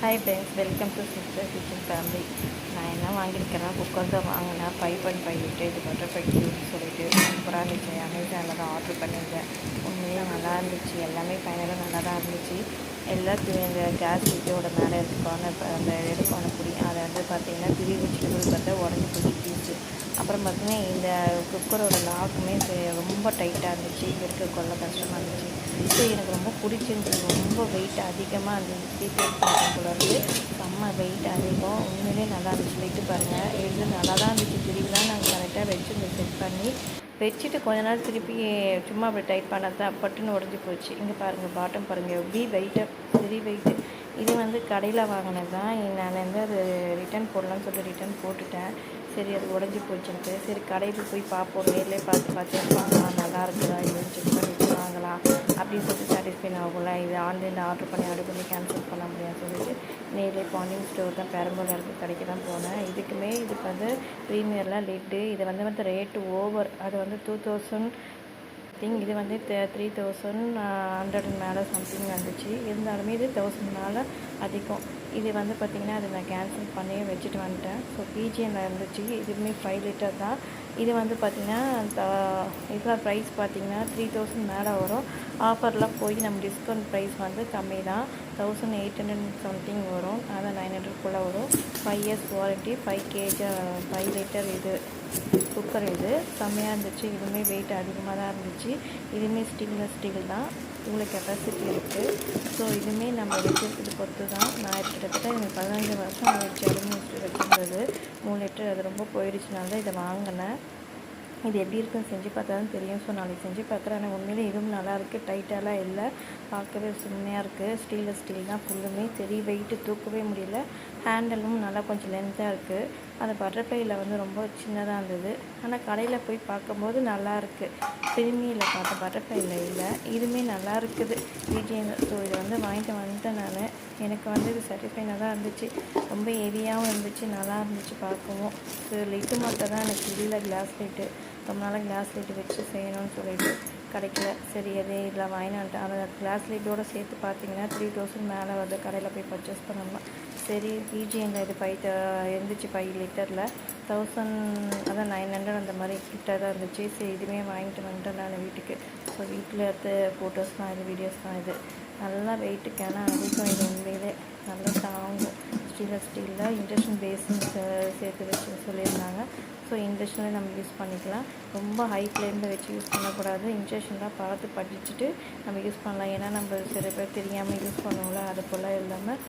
Hi friends welcome to sister kitchen family நான் என்ன வாங்கியிருக்கிறேன் குக்கர் தான் வாங்கினேன். Five point five litre. இது பட்டர்ஃப்ளை க்யூப்னு சொல்லிட்டு சூப்பராக இருந்துச்சு. அமேசானில் தான் ஆர்டர் பண்ணியிருந்தேன். உண்மையிலே நல்லா இருந்துச்சு. எல்லாமே ஃபைனலாக நல்லா தான் இருந்துச்சு. எல்லாத்தையும் இந்த கேஸ் குட்டியோட மேலே இருக்கான அந்த எடுக்கான புடி அதை வந்து பார்த்திங்கன்னா பிரி வெஜிடபிள் பார்த்தா உடஞ்சி போய் பீஸு. அப்புறம் பார்த்தீங்கன்னா இந்த குக்கரோட லாக்குமே ரொம்ப டைட்டாக இருந்துச்சு. இருக்க கொள்ள கஷ்டமாக இருந்துச்சு. ஸோ எனக்கு ரொம்ப பிடிச்சிருந்துச்சு. ரொம்ப வெயிட் அதிகமாக இருந்துச்சு. சீக்கிரம் போல இருந்து செம்ம வெயிட் அதிகம். உண்மையிலே நல்லா இருந்துச்சு. வெயிட்டு பாருங்கள் எழுது நல்லா தான் இருந்துச்சு. திரும்பி தான் நாங்கள் கரெக்டாக வச்சு செட் பண்ணி வச்சுட்டு கொஞ்ச நாள் திருப்பி சும்மா அப்படி டைட் பண்ணால் தான் பட்டுன்னு உடஞ்சி போச்சு. இங்கே பாருங்கள் பாட்டம் பாருங்கள் எப்படி வெயிட்டாக சரி வெயிட்டு இது வந்து கடையில் வாங்கினது. தான் நான் வந்து அது ரிட்டர்ன் போடலான்னு சொல்லி ரிட்டர்ன் போட்டுட்டேன். சரி அது உடஞ்சி போச்சுன்ட்டு சரி கடையில் போய் பார்ப்போம் நேரில் பார்த்து பார்த்து வாங்கலாம் நல்லா இருக்குதா? இல்லைன்னு செக் பண்ணிட்டு வாங்கலாம் அப்படின்னு சொல்லிட்டு சாட்டிஸ்ஃபைன் ஆகும்ல இது ஆன்லைனில் ஆர்டர் பண்ணி ஆர்டர் பண்ணி கேன்சல் பண்ண முடியாது சொல்லிட்டு நேரில் பாண்டிங் ஸ்டோர் தான் பெரம்பூர் இருக்கு கடைக்கு தான் போனேன். இதுக்குமே இதுக்கு வந்து ப்ரீமியர்லாம் லிட்டு இது வந்து வந்து ரேட்டு ஓவர் அது வந்து டூ தௌசண்ட் திங் இது வந்து த்ரீ தௌசண்ட் ஹண்ட்ரட் மேலே சம்திங் வந்துச்சு. இருந்தாலுமே இது தௌசண்ட் மேலே அதிகம். இது வந்து பார்த்திங்கன்னா அதை நான் கேன்சல் பண்ணி வச்சுட்டு வந்துட்டேன். ஸோ பிஜிஎனில் இருந்துச்சு. இதுவுமே ஃபைவ் லிட்டர் தான். இது வந்து பார்த்திங்கன்னா இதெல்லாம் ப்ரைஸ் பார்த்திங்கன்னா த்ரீ தௌசண்ட் மேலே வரும். ஆஃபர்லாம் போய் நம்ம டிஸ்கவுண்ட் ப்ரைஸ் வந்து கம்மி தான். தௌசண்ட் எயிட் ஹண்ட்ரட் சம்திங் வரும். அதான் நைன் ஹண்ட்ரட்குள்ளே வரும். Five years warranty five kg five litre இது குக்கர் இது. செம்மையாக இருந்துச்சு. இதுவுமே வெயிட் அதிகமாக தான் இருந்துச்சு. இதுவுமே ஸ்டீல்னஸ் ஸ்டீல் தான். இவ்வளோ கெப்பாசிட்டி இருக்குது ஸோ இதுவுமே நம்ம வச்சுருக்கிறது பொறுத்து தான் நான் கிட்டத்தட்ட எனக்கு பதினஞ்சு வருஷம் ஆயிடுச்சு. இருந்தது. மூணு லிட்டர் அது ரொம்ப போயிடுச்சுனால தான் இதை வாங்கினேன். இது எப்படி இருக்குன்னு செஞ்சு பார்த்தா தான் தெரியும். ஸோ நாளைக்கு செஞ்சு பார்க்குறேன். ஆனால் உண்மையிலே இதுவும் நல்லாயிருக்கு டைட்டாலாம் இல்லை. பார்க்கவே சும்மையாக இருக்குது ஸ்டீலில் ஸ்டீல் தான் ஃபுல்லுமே சரி வெயிட்டு தூக்கவே முடியல. ஹேண்டலும் நல்லா கொஞ்சம் லென்த்தாக இருக்குது அந்த பட்டர்ஃப்ளையில் வந்து ரொம்ப சின்னதாக இருந்தது. ஆனால் கடையில் போய் பார்க்கும்போது நல்லா இருக்குது திரும்பியில் பார்த்த பட்டர்ஃப்ளையில் இல்லை. இதுவுமே நல்லா இருக்குது. விஜய் ஸோ இதை வந்து வாங்கிட்டு வந்துட்டேன் நான் எனக்கு வந்து இது சாட்டிஸ்ஃபைனாக தான் இருந்துச்சு. ரொம்ப ஹெவியாகவும் இருந்துச்சு. நல்லா இருந்துச்சு பார்க்கவும். ஸோ லைட்டு மட்டும் தான் எனக்கு இல்லை கிளாஸ் லைட்டு ரொம்ப நாளாக கிளாஸ் லைட்டு வச்சு செய்யணும்னு சொல்லிட்டு கிடைக்கல. சரி எதே இதில் வாங்கினான்ட்டு அதை கிளாஸ் லைட்டோடு சேர்த்து பார்த்தீங்கன்னா த்ரீ தௌசண்ட் மேலே வந்து கடையில் போய் பர்ச்சேஸ் பண்ணணும் சரி பிஜிஎனில் இது ஃபைவ் இருந்துச்சு ஃபைவ் லிட்டரில். தௌசண்ட் அதான் நைன் ஹண்ட்ரட் அந்த மாதிரி கிட்ட தான் இருந்துச்சு. சரி இதுவுமே வாங்கிட்டு வந்துட்டேன் நான் வீட்டுக்கு. ஸோ வீட்டில் எடுத்த ஃபோட்டோஸ் தான் இது வீடியோஸ் தான் இது. நல்லா வெயிட்டுக்கான அதுக்கும் இது உண்மையிலே. நல்லா தாங்கும் ஸ்டீலில் ஸ்டீலில் இண்டக்ஷன் பேஸும் சேர்த்து வச்சு சொல்லியிருந்தாங்க. ஸோ இண்டக்ஷனில் நம்ம யூஸ் பண்ணிக்கலாம். ரொம்ப ஹை ஃப்ளேமில் வச்சு யூஸ் பண்ணக்கூடாது. இன்ஜெக்ஷன்லாம் பார்த்து படிச்சுட்டு நம்ம யூஸ் பண்ணலாம். ஏன்னா நம்ம சில பேர் தெரியாமல் யூஸ் பண்ணுவோம்ல அது போல் இல்லாமல்